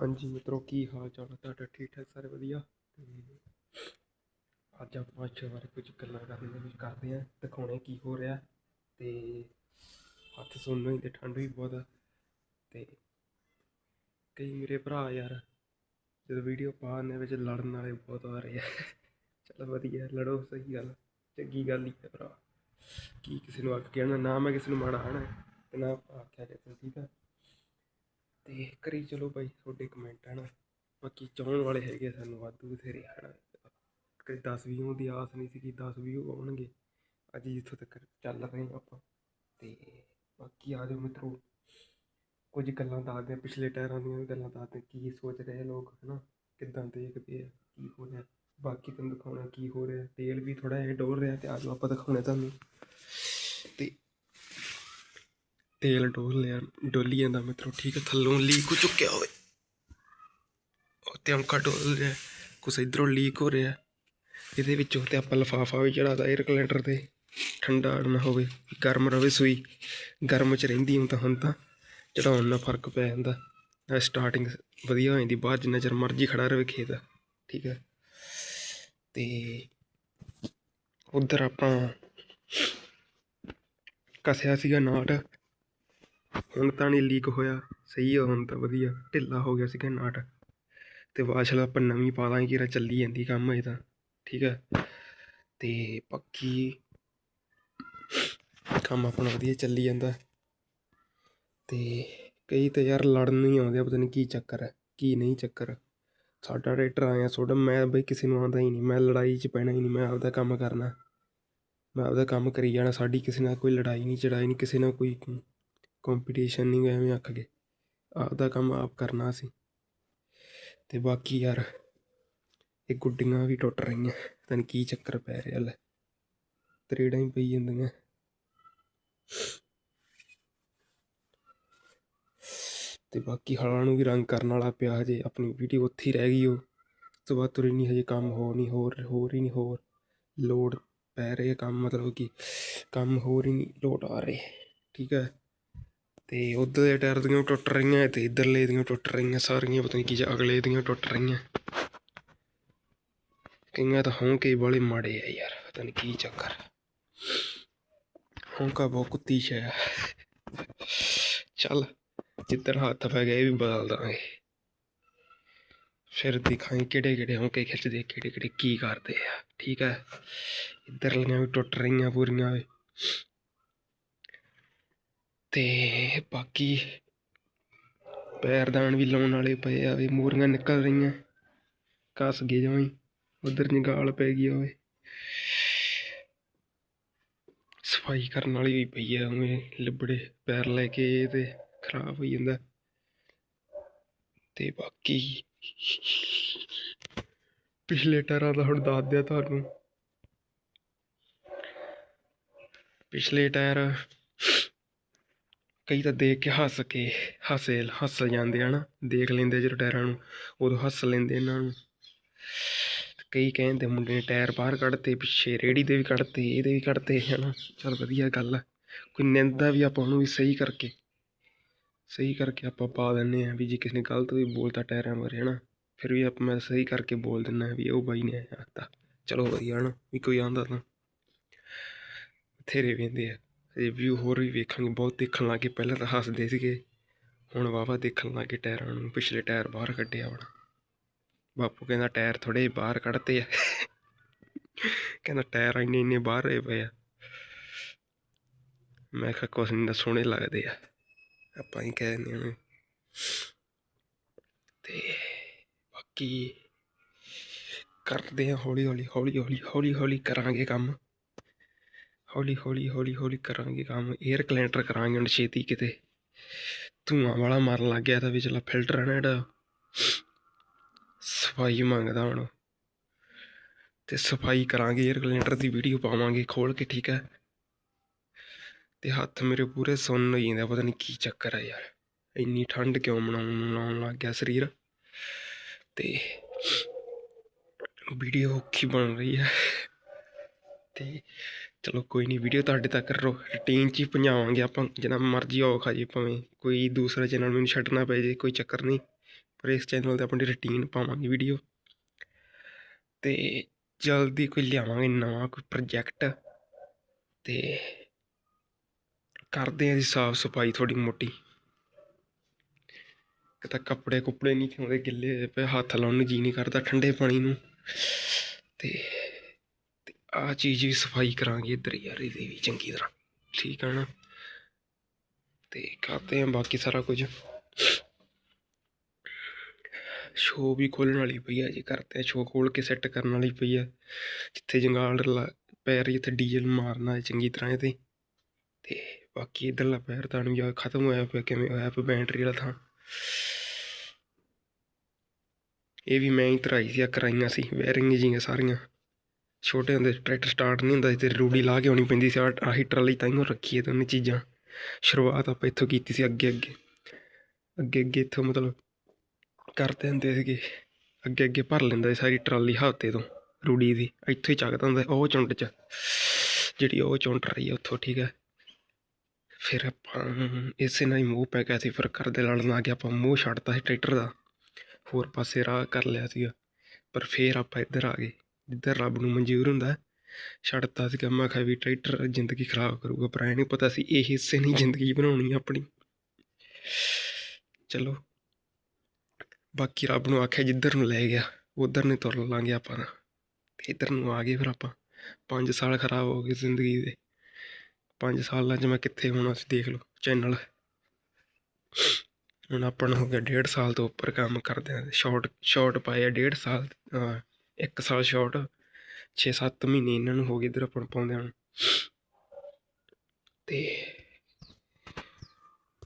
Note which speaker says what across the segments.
Speaker 1: ਹਾਂਜੀ ਮਿੱਤਰੋ, ਕੀ ਹਾਲ ਚਾਲ ਹੈ ਤੁਹਾਡਾ? ਠੀਕ ਠਾਕ ਸਾਰੇ ਵਧੀਆ? ਤੇ ਅੱਜ ਆਪਾਂ ਅੱਛੇ ਬਾਰੇ ਕੁਝ ਗੱਲਾਂ ਕਰਨ ਦੇ ਵਿੱਚ ਕਰਦੇ ਹਾਂ, ਦਿਖਾਉਣੇ ਕੀ ਹੋ ਰਿਹਾ। ਤੇ ਹੱਥ ਸੁਣਨ ਹੀ ਤੇ ਠੰਡ ਵੀ ਬਹੁਤ ਆ। ਤੇ ਕਈ ਮੇਰੇ ਭਰਾ ਯਾਰ, ਜਦੋਂ ਵੀਡੀਓ ਪਾਉਣ ਦੇ ਵਿੱਚ ਲੜਨ ਵਾਲੇ ਬਹੁਤ ਆ ਰਹੇ ਆ। ਚਲੋ ਵਧੀਆ, ਲੜੋ, ਸਹੀ ਗੱਲ, ਚੰਗੀ ਗੱਲ ਹੀ ਹੈ ਭਰਾ। ਕੀ ਕਿਸੇ ਨੂੰ ਅੱਗ ਕਹਿਣਾ, ਨਾ ਮੈਂ ਕਿਸੇ ਨੂੰ ਮਾੜਾ ਹਣਾ ਤੇ ਨਾ ਆਖਿਆ ਕਿਸੇ ਨੂੰ ਠੀਕ ਆ। ਤੇ ਕਰੀ ਚਲੋ ਭਾਈ, ਤੁਹਾਡੇ ਕਮੈਂਟ ਹਨ। ਬਾਕੀ ਚਾਹਣ ਵਾਲੇ ਹੈਗੇ ਸਾਨੂੰ ਵਾਧੂ ਬਥੇਰੇ, ਹਨ। ਕਦੇ 10 ਵੀਹ ਦੀ ਆਸ ਨਹੀਂ ਸੀ ਕਿ 10 ਵੀਹ ਆਉਣਗੇ। ਅੱਜ ਜਿੱਥੋਂ ਤੱਕ ਚੱਲ ਰਹੇ ਹਾਂ ਆਪਾਂ। ਤੇ ਬਾਕੀ ਆ ਜਾਓ ਮਿੱਤਰੋ, ਕੁਝ ਗੱਲਾਂ ਦੱਸਦੇ ਹਾਂ, ਪਿਛਲੇ ਟਾਇਰਾਂ ਦੀਆਂ ਵੀ ਗੱਲਾਂ ਦੱਸਦੇ ਕੀ ਸੋਚ ਰਹੇ ਲੋਕ, ਹਨਾ। ਕਿੱਦਾਂ ਦੇਖਦੇ ਆ, ਕੀ ਹੋ ਰਿਹਾ। ਬਾਕੀ ਤੁਹਾਨੂੰ ਦਿਖਾਉਣਾ ਕੀ ਹੋ ਰਿਹਾ। ਤੇਲ ਵੀ ਥੋੜਾ ਜਿਹਾ ਡੋਲ ਰਿਹਾ ਤੇ ਆ ਜਾਓ, ਆਪਾਂ ਦਿਖਾਉਣੇ ਤੁਹਾਨੂੰ। ਤੇਲ ਡੋਲ ਲਿਆ, ਡੋਲੀ ਜਾਂਦਾ ਮਿੱਤਰੋ ਠੀਕ ਹੈ, ਥੱਲੋਂ ਲੀਕ ਹੋ ਚੁੱਕਿਆ ਹੋਵੇ ਉੱਤੇ ਅੰਕਾ ਡੋਲ ਰਿਹਾ, ਕੁਛ ਇਧਰੋਂ ਲੀਕ ਹੋ ਰਿਹਾ। ਇਹਦੇ ਵਿੱਚੋਂ ਤੇ ਆਪਾਂ ਲਫਾਫਾ ਵੀ ਚੜਾਦਾ 에ਅਰ ਕਲੈਂਡਰ ਤੇ। ਠੰਡਾ ਨਾ ਹੋਵੇ, ਗਰਮ ਰਵੇ ਸੂਈ। ਗਰਮ ਚ ਰਹਿੰਦੀ ਹੁਣ ਤਾਂ ਹੁਣ ਤਾਂ ਚੜਾਉਣ ਨਾਲ ਫ਼ਰਕ ਪੈ ਜਾਂਦਾ। ਸਟਾਰਟਿੰਗ ਵਧੀਆ ਹੋ ਜਾਂਦੀ, ਬਾਅਦ ਜਿੰਨਾ ਚਿਰ ਮਰਜ਼ੀ ਖੜਾ ਰਵੇ ਖੇਤ, ਠੀਕ ਹੈ। ਤੇ ਉਧਰ ਆਪਾਂ ਕਸਿਆ ਸੀਗਾ ਨਾਟ। ਹੁਣ ਤਾਂ ਨਹੀਂ ਲੀਕ ਹੋਇਆ। ਸਹੀ ਆ ਹੁਣ ਤਾਂ ਵਧੀਆ। ਢਿੱਲਾ ਹੋ ਗਿਆ ਸੀਗਾ ਨਾਟ। ਅਤੇ ਵਾਸ਼ਲ ਆਪਾਂ ਨਵੀਂ ਪਾ ਦਾਂਗੇ ਕਿਰਾ ਚੱਲੀ ਜਾਂਦੀ ਕੰਮ ਇਹ ਤਾਂ। ਠੀਕ ਹੈ ਅਤੇ ਬਾਕੀ ਕੰਮ ਆਪਣਾ ਵਧੀਆ ਚੱਲੀ ਜਾਂਦਾ। ਅਤੇ ਕਈ ਤਾਂ ਯਾਰ ਲੜਨ ਨਹੀਂ ਆਉਂਦੇ ਆ, ਪਤਾ ਨਹੀਂ ਕੀ ਚੱਕਰ ਹੈ ਕੀ ਨਹੀਂ ਚੱਕਰ। ਸਾਡਾ ਟਰੈਕਟਰ ਆਇਆ ਛੋੜਾ ਮੈਂ ਬਈ ਕਿਸੇ ਨੂੰ ਆਉਂਦਾ ਹੀ ਨਹੀਂ। ਮੈਂ ਲੜਾਈ 'ਚ ਪੈਣਾ ਹੀ ਨਹੀਂ ਮੈਂ ਆਪਦਾ ਕੰਮ ਕਰਨਾ। ਮੈਂ ਆਪਦਾ ਕੰਮ ਕਰੀ ਜਾਣਾ ਸਾਡੀ ਕਿਸੇ ਨਾਲ ਕੋਈ ਲੜਾਈ ਨਹੀਂ ਚੜਾਈ ਨਹੀਂ ਕਿਸੇ ਨਾਲ ਕੋਈ ਕੰਪੀਟੀਸ਼ਨ ਨਹੀਂ ਐਵੇਂ ਆਖ ਕੇ ਆਪਦਾ ਕੰਮ ਆਪ ਕਰਨਾ ਸੀ। ਤੇ ਬਾਕੀ ਯਾਰ, ਇਹ ਗੁੱਡੀਆਂ ਵੀ ਟੁੱਟ ਰਹੀਆਂ। ਪਤਾ ਕੀ ਚੱਕਰ ਪੈ ਰਿਹਾ ਲੈ। ਤਰੇੜਾਂ ਹੀ ਪਈ ਜਾਂਦੀਆਂ। ਤੇ ਬਾਕੀ ਹਲਾਂ ਨੂੰ ਵੀ ਰੰਗ ਕਰਨ ਵਾਲਾ ਪਿਆ ਹਜੇ। ਆਪਣੀ ਵੀਡੀਓ ਉੱਥੇ ਹੀ ਰਹਿ ਗਈ ਉਹ। ਉਸ ਤੋਂ ਬਾਅਦ ਤੁਰੀ ਨਹੀਂ ਹਜੇ ਕੰਮ ਹੋ ਨਹੀਂ ਹੋਰ ਹੋਰ ਹੀ ਨਹੀਂ ਹੋਰ। ਲੋਡ ਪੈ ਰਹੇ ਕੰਮ, ਮਤਲਬ ਕਿ ਕੰਮ ਹੋਰ ਹੀ ਨਹੀਂ ਲੋਡ ਆ ਰਹੇ। ਠੀਕ ਹੈ। ਤੇ ਉਧਰ ਦੇ ਟਾਇਰ ਦੀਆਂ ਟੁੱਟ ਰਹੀਆਂ ਤੇ ਇਧਰਲੇ ਦੀਆਂ ਟੁੱਟ ਰਹੀਆਂ, ਸਾਰੀਆਂ ਪਤਾ ਨਹੀਂ ਕੀ ਜਾਂ ਅਗਲੇ ਦੀਆਂ ਟੁੱਟ ਰਹੀਆਂ। ਕਈਆਂ ਤਾਂ ਹੌਂਕੇ ਵਾਲੇ ਮਾੜੇ ਆ ਯਾਰ, ਪਤਾ ਨਹੀਂ ਕੀ ਚੱਕਰ। ਹੌਂਕਾ ਬਹੁਤ ਕੁੱਤੀ ਸ਼ੈ ਚੱਲ ਜਿੱਧਰ ਹੱਥ ਪੈ ਗਏ ਵੀ ਬਦਲ ਦਾਂਗੇ। ਫਿਰ ਦਿਖਾਈ ਕਿਹੜੇ ਕਿਹੜੇ ਹੌਂਕੇ ਖਿੱਚਦੇ, ਕਿਹੜੇ ਕਿਹੜੇ ਕੀ ਕਰਦੇ ਆ। ਠੀਕ ਹੈ, ਇਧਰਲੀਆਂ ਵੀ ਟੁੱਟ ਰਹੀਆਂ ਪੂਰੀਆਂ ਵੇ। ਤੇ ਬਾਕੀ ਪੈਰਦਾਨ ਵੀ ਲਾਉਣ ਵਾਲੇ ਪਏ ਆ ਵੀ ਮੂਰੀਆਂ ਨਿਕਲ ਰਹੀਆਂ। ਕੱਸ ਗਏ ਜਮਾਂ ਉਧਰ ਨਿਗਾਲ ਪੈ ਗਈ ਓਏ। ਸਫ਼ਾਈ ਕਰਨ ਵਾਲੀ ਵੀ ਪਈ ਆ ਉਵੇਂ ਲਿਬੜੇ ਪੈਰ ਲੈ ਕੇ ਤੇ ਖਰਾਬ ਹੋ ਜਾਂਦਾ। ਤੇ ਬਾਕੀ ਪਿਛਲੇ ਟਾਇਰਾਂ ਦਾ ਹੁਣ ਦੱਸ ਦਿਆ ਤੁਹਾਨੂੰ। ਪਿਛਲੇ ਟਾਇਰ ਕਈ ਤਾਂ ਦੇਖ ਕੇ ਹੱਸ ਕੇ ਹੱਸੇ ਹੱਸ ਜਾਂਦੇ ਹਨ ਦੇਖ ਲੈਂਦੇ ਜਦੋਂ ਟਾਇਰਾਂ ਨੂੰ, ਉਦੋਂ ਹੱਸ ਲੈਂਦੇ ਇਹਨਾਂ ਨੂੰ। ਕਈ ਕਹਿੰਦੇ ਮੁੰਡੇ ਨੇ ਟਾਇਰ ਬਾਹਰ ਕੱਢਤੇ, ਪਿੱਛੇ ਰੇੜੀ ਦੇ ਵੀ ਕੱਢਤੇ ਇਹਦੇ ਵੀ ਕੱਢਤੇ, ਹਨਾ। ਚਲ ਵਧੀਆ ਗੱਲ ਆ, ਕੋਈ ਨਿੰਦਾ ਵੀ ਆਪਾਂ ਉਹਨੂੰ ਵੀ ਸਹੀ ਕਰਕੇ ਸਹੀ ਕਰਕੇ ਆਪਾਂ ਪਾ ਦਿੰਨੇ ਆ ਵੀ ਜੇ ਕਿਸੇ ਨੇ ਗਲਤ ਵੀ ਬੋਲਤਾ ਟਾਇਰਾਂ ਬਾਰੇ, ਹਨਾ। ਫਿਰ ਵੀ ਆਪਾਂ ਮੈਂ ਸਹੀ ਕਰਕੇ ਬੋਲ ਦਿੰਦਾ ਵੀ ਉਹ ਬਾਈ ਨੇ ਆਖਤਾ ਚਲੋ ਵਧੀਆ, ਹਨਾ, ਵੀ ਕੋਈ ਆਂਦਾ ਤਾਂ। ਬਥੇਰੇ ਵੇਂਦੇ ਆ। ਰਿਵਿਊ ਹੋਰ ਵੀ ਵੇਖਾਂਗੇ। ਬਹੁਤ ਦੇਖਣ ਲੱਗ ਗਏ। ਪਹਿਲਾਂ ਤਾਂ ਹੱਸਦੇ ਸੀਗੇ। ਹੁਣ ਵਾਵਾ ਦੇਖਣ ਲੱਗ ਗਏ ਟਾਇਰਾਂ ਨੂੰ। ਪਿਛਲੇ ਟਾਇਰ ਬਾਹਰ ਕੱਢਿਆ ਹੁਣ ਬਾਪੂ ਕਹਿੰਦਾ ਟਾਇਰ ਥੋੜੇ ਬਾਹਰ ਕੱਢਤੇ ਆ। ਕਹਿੰਦਾ ਟਾਇਰ ਇੰਨੇ ਇੰਨੇ ਬਾਹਰ ਹੋਏ ਪਏ ਆ। ਮੈਂ ਕਿਹਾ ਕੁਛ ਨਹੀਂ ਸੋਹਣੇ ਲੱਗਦੇ ਆ। ਆਪਾਂ ਹੀ ਕਹਿ ਦਿੰਦੇ ਹਾਂ ਤੇ ਬਾਕੀ ਕਰਦੇ ਹਾਂ ਹੌਲੀ ਹੌਲੀ ਹੌਲੀ ਹੌਲੀ ਹੌਲੀ ਹੌਲੀ ਕਰਾਂਗੇ ਕੰਮ। ਹੌਲੀ ਹੌਲੀ ਹੌਲੀ ਹੌਲੀ ਕਰਾਂਗੇ ਕੰਮ 에ਅਰ ਕਲੈਂਟਰ ਕਰਾਂਗੇ ਹੁਣ ਛੇਤੀ ਕਿਤੇ। ਧੂਆਂ ਵਾਲਾ ਮਾਰਨ ਲੱਗ ਗਿਆ ਤਾਂ ਵਿਚਲਾ ਫਿਲਟਰ ਹੈ ਨਾ ਜਿਹੜਾ ਸਫ਼ਾਈ ਮੰਗਦਾ ਹੁਣ। ਤੇ ਸਫ਼ਾਈ ਕਰਾਂਗੇ 에ਅਰ ਕਲੈਂਟਰ ਦੀ ਵੀਡੀਓ ਪਾਵਾਂਗੇ ਖੋਲ ਕੇ, ਠੀਕ ਹੈ? ਤੇ ਹੱਥ ਮੇਰੇ ਪੂਰੇ ਸੁੰਨ ਹੋ ਜਾਂਦੇ ਪਤਾ ਨਹੀਂ ਕੀ ਚੱਕਰ ਹੈ ਯਾਰ। ਇੰਨੀ ਠੰਡ ਕਿਉਂ ਮਨਾਉਣ ਮਨਾਉਣ ਲੱਗ ਗਿਆ ਸਰੀਰ? ਤੇ ਵੀਡੀਓ ਔਖੀ ਬਣ ਰਹੀ ਹੈ। ਤੇ ਚਲੋ ਕੋਈ ਨਹੀਂ ਵੀਡੀਓ ਤੁਹਾਡੇ ਤੱਕ ਰੂਟੀਨ 'ਚ ਹੀ ਪਹੁੰਚਾਵਾਂਗੇ ਆਪਾਂ, ਜਿੰਨਾ ਮਰਜ਼ੀ ਔਖਾ ਜੀ ਭਾਵੇਂ ਕੋਈ ਦੂਸਰਾ ਚੈਨਲ ਮੈਨੂੰ ਛੱਡਣਾ ਪਏ ਜੇ, ਕੋਈ ਚੱਕਰ ਨਹੀਂ ਪਰ ਇਸ ਚੈਨਲ ਤੇ ਆਪਣੀ ਰੂਟੀਨ ਪਾਵਾਂਗੇ ਵੀਡੀਓ। ਤੇ ਜਲਦੀ ਕੋਈ ਲਿਆਵਾਂਗੇ ਨਵਾਂ ਕੋਈ ਪ੍ਰੋਜੈਕਟ ਤੇ ਕਰਦੇ ਆਂ ਜੀ ਸਾਫ਼ ਸਫ਼ਾਈ ਥੋੜੀ ਮੋਟੀ। ਕਿਤਾ ਕੱਪੜੇ ਕੁੱਪੜੇ ਨਹੀਂ ਖਿਉਂਦੇ ਗਿੱਲੇ ਪਏ, ਹੱਥ ਲਾਉਣ ਨੂੰ ਜੀ ਨਹੀਂ ਕਰਦਾ ਠੰਡੇ ਪਾਣੀ ਨੂੰ। ਤੇ ਤੇ ਆ ਚੀਜ਼ ਵੀ ਸਫ਼ਾਈ ਕਰਾਂਗੇ ਇੱਧਰ ਯਾਰ, ਇਹਦੀ ਵੀ ਚੰਗੀ ਤਰ੍ਹਾਂ। ਠੀਕ ਹੈ ਨਾ? ਤੇ ਕਰਦੇ ਆਂ ਬਾਕੀ ਸਾਰਾ ਕੁਝ। ਸ਼ੋ ਵੀ ਖੋਲਣ ਵਾਲੀ ਪਈ ਆ ਜੀ ਕਰਦੇ ਆ ਸ਼ੋ ਖੋਲ ਕੇ ਸੈੱਟ ਕਰਨ ਵਾਲੀ ਪਈ ਆ। ਜਿੱਥੇ ਜੰਗਾਲ ਲਾ- ਪੈ ਰਹੀ ਡੀਜ਼ਲ ਮਾਰਨਾ ਚੰਗੀ ਤਰ੍ਹਾਂ ਇਹਦੇ। ਤੇ ਬਾਕੀ ਇਧਰਲਾ ਪੈਰ ਤਾਂ ਨੂੰ ਖਤਮ ਹੋਇਆ ਪਿਆ, ਕਿਵੇਂ ਹੋਇਆ ਪਿਆ, ਬੈਟਰੀ ਵਾਲਾ ਥਾਂ। ਇਹ ਵੀ ਮੈਂ ਹੀ ਧਰਾਈ ਸੀ ਕਰਾਈਆਂ ਸੀ ਵੈਰਿੰਗ ਜੀਆਂ ਸਾਰੀਆਂ। ਛੋਟੇ ਹੁੰਦੇ ਟਰੈਕਟਰ ਸਟਾਰਟ ਨਹੀਂ ਹੁੰਦਾ ਸੀ ਤੇ ਰੂੜੀ ਲਾ ਕੇ ਆਉਣੀ ਪੈਂਦੀ ਸੀ। ਆਹ ਆਹੀ ਟਰਾਲੀ ਤਾਈਓ ਰੱਖੀ ਹੈ ਦੋਨੇ ਚੀਜ਼ਾਂ। ਸ਼ੁਰੂਆਤ ਆਪਾਂ ਇੱਥੋਂ ਕੀਤੀ ਸੀ ਅੱਗੇ ਅੱਗੇ। ਅੱਗੇ ਅੱਗੇ ਇੱਥੋਂ ਮਤਲਬ ਕਰਦੇ ਹੁੰਦੇ ਸੀਗੇ। ਅੱਗੇ ਅੱਗੇ ਭਰ ਲੈਂਦਾ ਸੀ ਸਾਰੀ ਟਰਾਲੀ ਹਫ਼ਤੇ ਤੋਂ ਰੂੜੀ ਦੀ। ਇੱਥੋਂ ਹੀ ਚੱਕਦਾ ਹੁੰਦਾ ਉਹ ਚੁੰਡ 'ਚ। ਜਿਹੜੀ ਉਹ ਚੁੰਡ ਰਹੀ ਹੈ ਉੱਥੋਂ, ਠੀਕ ਹੈ ਫਿਰ ਆਪਾਂ ਇਸੇ ਨਾਲ ਹੀ ਮੂੰਹ ਪੈ ਗਿਆ ਸੀ, ਫਿਰ ਦੇ ਲੜਨ ਆ ਗਿਆ। ਆਪਾਂ ਮੂੰਹ ਛੱਡਤਾ ਸੀ ਟਰੈਕਟਰ ਦਾ। ਹੋਰ ਪਾਸੇ ਰਾਹ ਕਰ ਲਿਆ ਸੀਗਾ। ਪਰ ਫਿਰ ਆਪਾਂ ਇੱਧਰ ਆ ਗਏ। ਜਿੱਧਰ ਰੱਬ ਨੂੰ ਮਨਜ਼ੂਰ ਹੁੰਦਾ ਛੱਡਤਾ ਸੀਗਾ ਮੈਂ ਕਿਹਾ ਵੀ ਟਰੈਕਟਰ ਜ਼ਿੰਦਗੀ ਖਰਾਬ ਕਰੂਗਾ ਪਰ ਐ ਨਹੀਂ ਪਤਾ ਸੀ ਇਹ ਹਿੱਸੇ ਨਹੀਂ ਜ਼ਿੰਦਗੀ ਬਣਾਉਣੀ ਆਪਣੀ। ਚਲੋ। ਬਾਕੀ ਰੱਬ ਨੂੰ ਆਖਿਆ ਜਿੱਧਰ ਨੂੰ ਲੈ ਗਿਆ ਉਧਰ ਨੂੰ ਤੁਰ ਲਾਂਗੇ ਆਪਾਂ ਨਾ ਤੇ ਇੱਧਰ ਨੂੰ ਆ ਗਏ ਫਿਰ ਆਪਾਂ। 5 ਸਾਲ ਖਰਾਬ ਹੋ ਗਏ ਜ਼ਿੰਦਗੀ ਦੇ। 5 ਸਾਲਾਂ 'ਚ ਮੈਂ ਕਿੱਥੇ ਹੋਣਾ ਸੀ ਦੇਖ ਲਓ ਚੈਨਲ ਹੁਣ ਆਪਾਂ ਨੂੰ ਹੋ ਗਿਆ ਡੇਢ ਸਾਲ ਤੋਂ ਉੱਪਰ ਕੰਮ ਕਰਦੇ ਆ ਸ਼ਾਰਟ ਸ਼ਾਰਟ ਪਾਏ ਆ ਡੇਢ ਸਾਲ ਅਹ, ਇੱਕ ਸਾਲ ਸ਼ਾਰਟ 6-7 ਮਹੀਨੇ ਇਹਨਾਂ ਨੂੰ ਹੋ ਗਏ ਇੱਧਰ ਆਪਾਂ ਨੂੰ ਪਾਉਂਦੇ ਹਨ ਤੇ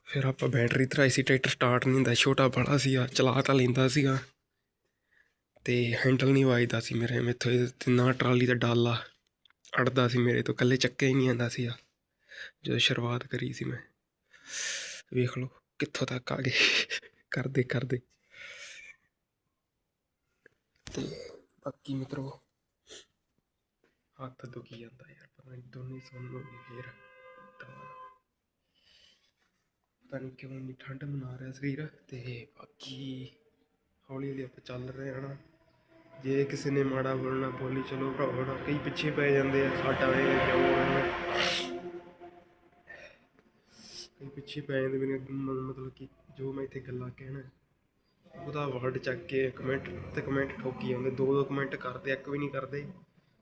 Speaker 1: ਫਿਰ ਆਪਾਂ ਬੈਟਰੀ ਧਰਾਈ ਸੀ ਟਰੈਕਟਰ ਸਟਾਰਟ ਨਹੀਂ ਹੁੰਦਾ, ਛੋਟਾ ਬੜਾ ਸੀਗਾ ਚਲਾ ਤਾਂ ਲੈਂਦਾ ਸੀਗਾ। ਤੇ ਹੈਂਡਲ ਨਹੀਂ ਵਾਜਦਾ ਸੀ ਮੇਰੇ, ਮੇਥੋਂ ਤੇ ਨਾ ਟਰਾਲੀ ਦਾ ਡਾਲਾ ਅੜਦਾ ਸੀ ਮੇਰੇ ਤੋਂ, ਇਕੱਲੇ ਚੱਕੇ ਹੀ ਨਹੀਂ ਆਂਦਾ ਸੀਗਾ, ਜਦੋਂ ਸ਼ੁਰੂਆਤ ਕਰੀ ਸੀ ਮੈਂ। ਵੇਖ ਲਓ ਕਿੱਥੋਂ ਤੱਕ ਆ ਗਏ। ਕਰਦੇ ਕਰਦੇ। ਤੇ ਬਾਕੀ ਮਿੱਤਰੋ। ਹੱਥ ਦੁਖੀ ਜਾਂਦਾ ਯਾਰ, ਪਤਾ ਨਹੀਂ ਦੋਨੇ ਸੁਣ ਹੋ ਗਏ ਫੇਰ। ਤਾਂ ਪਤਾ ਨਹੀਂ ਕਿਉਂ ਇੰਨੀ ਠੰਡ ਮਨਾ ਰਿਹਾ ਸਰੀਰ ਤੇ ਬਾਕੀ ਹੌਲੀ ਹੌਲੀ ਆਪਾਂ ਚੱਲ ਰਹੇ ਹਾਂ ਨਾ। ਜੇ ਕਿਸੇ ਨੇ ਮਾੜਾ ਬੋਲਣਾ, ਬੋਲੀ ਚਲੋ ਭਰਾਵਾ ਨਾ ਕਈ ਪਿੱਛੇ ਪੈ ਜਾਂਦੇ ਆ, ਸਾਡਾ ਇਹ ਕਿਉਂ ਕਈ ਪਿੱਛੇ ਪੈ ਜਾਂਦੇ ਮੇਰੇ ਮਤਲਬ ਕਿ ਜੋ ਮੈਂ ਇੱਥੇ ਗੱਲਾਂ ਕਹਿਣਾ। ਉਹਦਾ ਵਰਡ ਚੱਕ ਕੇ ਕਮੈਂਟ ਤੇ ਕਮੈਂਟ ਠੋਕੀ ਜਾਂਦੇ। ਦੋ ਦੋ ਕਮੈਂਟ ਕਰਦੇ, ਇੱਕ ਵੀ ਨਹੀਂ ਕਰਦੇ।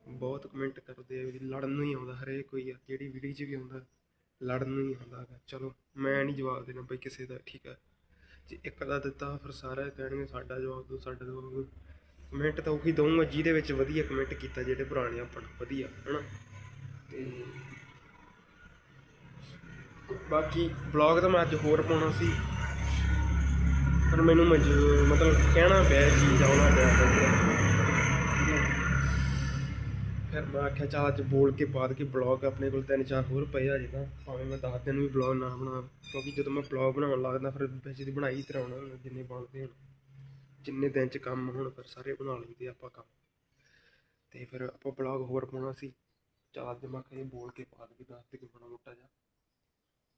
Speaker 1: ਬਹੁਤ ਕਮੈਂਟ ਕਰਦੇ ਆ, ਵੀ ਲੜਨ ਨੂੰ ਹੀ ਆਉਂਦਾ ਹਰੇਕ ਕੋਈ ਆ, ਜਿਹੜੀ ਵੀਡੀਓ 'ਚ ਵੀ ਆਉਂਦਾ, ਲੜਨ ਨੂੰ ਹੀ ਆਉਂਦਾ ਗਾ। ਚਲੋ, ਮੈਂ ਨਹੀਂ ਜਵਾਬ ਦੇਣਾ ਬਈ ਕਿਸੇ ਦਾ, ਠੀਕ ਹੈ ਜੇ ਇੱਕ ਦਾ ਦਿੱਤਾ, ਫਿਰ ਸਾਰੇ ਕਹਿਣਗੇ ਸਾਡਾ ਜਵਾਬ ਦਿਓ, ਸਾਡਾ ਜਵਾਬ ਦਿਓ। ਕਮੈਂਟ ਤਾਂ ਉਹੀ ਦਊਂਗਾ, ਜਿਹਦੇ ਵਿੱਚ ਵਧੀਆ ਕਮੈਂਟ ਕੀਤਾ, ਜਿਹੜੇ ਪੁਰਾਣੇ ਆਪਾਂ ਨੂੰ, ਵਧੀਆ, ਹਨਾ? ਤੇ ਬਾਕੀ ਬਲੌਗ ਤਾਂ ਮੈਂ ਅੱਜ ਹੋਰ ਪਾਉਣਾ ਸੀ। ਪਰ ਮੈਨੂੰ ਮਜਬੂਰ ਮਤਲਬ ਕਹਿਣਾ ਪਿਆ ਇਹ ਚੀਜ਼ ਆਉਣਾ ਪਿਆ ਫਿਰ। ਮੈਂ ਆਖਿਆ, ਚੱਲ ਅੱਜ ਬੋਲ ਕੇ ਬਾਅਦ ਕੇ ਬਲੌਗ ਆਪਣੇ ਕੋਲ ਤਿੰਨ ਚਾਰ ਹੋਰ ਪਏ ਆ ਜਿੱਦਾਂ ਭਾਵੇਂ ਮੈਂ ਦਸ ਦਿਨ ਵੀ ਬਲੌਗ ਨਾ ਬਣਾ ਕਿਉਂਕਿ ਜਦੋਂ ਮੈਂ ਬਲੌਗ ਬਣਾਉਣ ਲੱਗਦਾ, ਫਿਰ ਵੈਸੇ ਦੀ ਬਣਾਈ ਤਰਾਉਣਾ ਜਿੰਨੇ ਬਣਦੇ ਹੁਣ। ਜਿੰਨੇ ਦਿਨ ਚ ਕੰਮ ਹੋਣ, ਫਿਰ ਸਾਰੇ ਬਣਾ ਲਈਦੇ ਆਪਾਂ ਕੰਮ। ਤੇ ਫਿਰ ਆਪਾਂ ਬਲੌਗ ਹੋਰ ਪਾਉਣਾ ਸੀ। ਚਾਰ ਅੱਜ ਇਹ ਬੋਲ ਕੇ ਪਾ ਵੀ ਦੱਸ ਦੇ ਬਣਾ ਮੋਟਾ ਜਿਹਾ।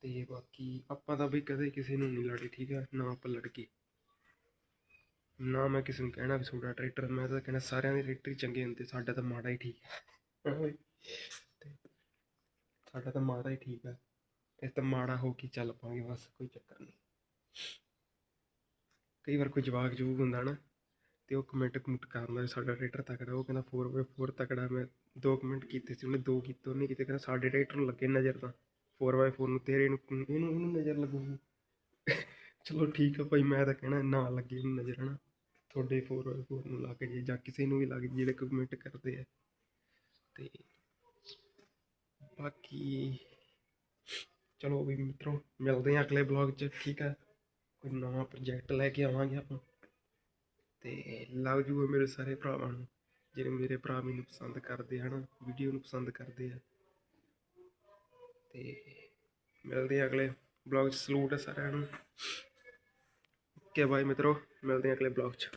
Speaker 1: ਤੇ ਬਾਕੀ ਆਪਾਂ ਤਾਂ ਵੀ ਕਦੇ ਕਿਸੇ ਨੂੰ ਨਹੀਂ ਲੜੇ, ਠੀਕ ਹੈ ਨਾ ਆਪਾਂ ਲੜਕੇ। ਨਾ ਮੈਂ ਕਿਸੇ ਨੂੰ ਕਹਿਣਾ ਵੀ ਤੁਹਾਡਾ ਟਰੈਕਟਰ, ਮੈਂ ਤਾਂ ਕਹਿਣਾ ਸਾਰਿਆਂ ਦੇ ਟਰੈਕਟਰ ਹੀ ਚੰਗੇ ਹੁੰਦੇ, ਸਾਡਾ ਤਾਂ ਮਾੜਾ ਹੀ ਠੀਕ ਹੈ। ਤੇ ਸਾਡਾ ਤਾਂ ਮਾੜਾ ਹੀ ਠੀਕ ਹੈ। ਇਸ ਤਾਂ ਮਾੜਾ ਹੋ ਕੇ ਚੱਲ ਪਾਂਗੇ, ਬਸ ਕੋਈ ਚੱਕਰ ਨਹੀਂ। ਕਈ ਵਾਰ ਕੋਈ ਜਵਾਕ ਜੂਕ ਹੁੰਦਾ ਨਾ, ਤੇ ਉਹ ਕਮੈਂਟ ਕਮੈਂਟ ਕਰਦਾ ਸਾਡਾ ਟਰੈਕਟਰ ਤਕੜਾ, ਉਹ ਕਹਿੰਦਾ 4x4 ਤਕੜਾ, ਮੈਂ ਦੋ ਕਮੈਂਟ ਕੀਤੇ ਸੀ, ਉਹਨੇ ਦੋ ਕੀਤੇ, ਉਹਨੇ ਕੀਤੇ, ਕਹਿੰਦਾ ਸਾਡੇ ਟਰੈਕਟਰ ਨੂੰ ਲੱਗੇ ਨਜ਼ਰ ਤਾਂ। 4x4 ਨੂੰ ਤੇਰੇ ਨੂੰ, ਇਹਨੂੰ ਇਹਨੂੰ ਨਜ਼ਰ ਲੱਗੂਗੀ। ਚਲੋ ਠੀਕ ਆ ਭਾਈ, ਮੈਂ ਤਾਂ ਕਹਿਣਾ ਨਾ ਲੱਗੇ, ਇਹਨੂੰ ਨਜ਼ਰ, ਹਨਾ? ਤੁਹਾਡੇ 4x4 ਨੂੰ ਲੱਗ ਜੇ ਜਾਂ ਕਿਸੇ ਨੂੰ ਵੀ ਲੱਗ ਜੇ ਜਿਹੜੇ ਕਮੈਂਟ ਕਰਦੇ ਆ। ਤੇ ਬਾਕੀ ਚਲੋ ਵੀ ਮਿੱਤਰੋ, ਮਿਲਦੇ ਆ ਅਗਲੇ ਬਲੌਗ 'ਚ, ਠੀਕ ਹੈ ਕੋਈ ਨਵਾਂ ਪ੍ਰੋਜੈਕਟ ਲੈ ਕੇ ਆਵਾਂਗੇ ਆਪਾਂ। ਤੇ ਲਵ ਜੂਗਾ ਮੇਰੇ ਸਾਰੇ ਭਰਾਵਾਂ ਨੂੰ, ਜਿਹੜੇ ਮੇਰੇ ਭਰਾ ਮੈਨੂੰ ਪਸੰਦ ਕਰਦੇ ਹਨ ਵੀਡੀਓ ਨੂੰ ਪਸੰਦ ਕਰਦੇ ਆ। ਤੇ ਮਿਲਦੇ ਆ ਅਗਲੇ ਬਲੌਗ 'ਚ ਸਲੂਟ ਹੈ ਸਾਰਿਆਂ ਨੂੰ। ਕੇ ਬਾਏ ਮਿੱਤਰੋ ਮਿਲਦੇ ਹਾਂ ਅਗਲੇ ਬਲੌਗ 'ਚ।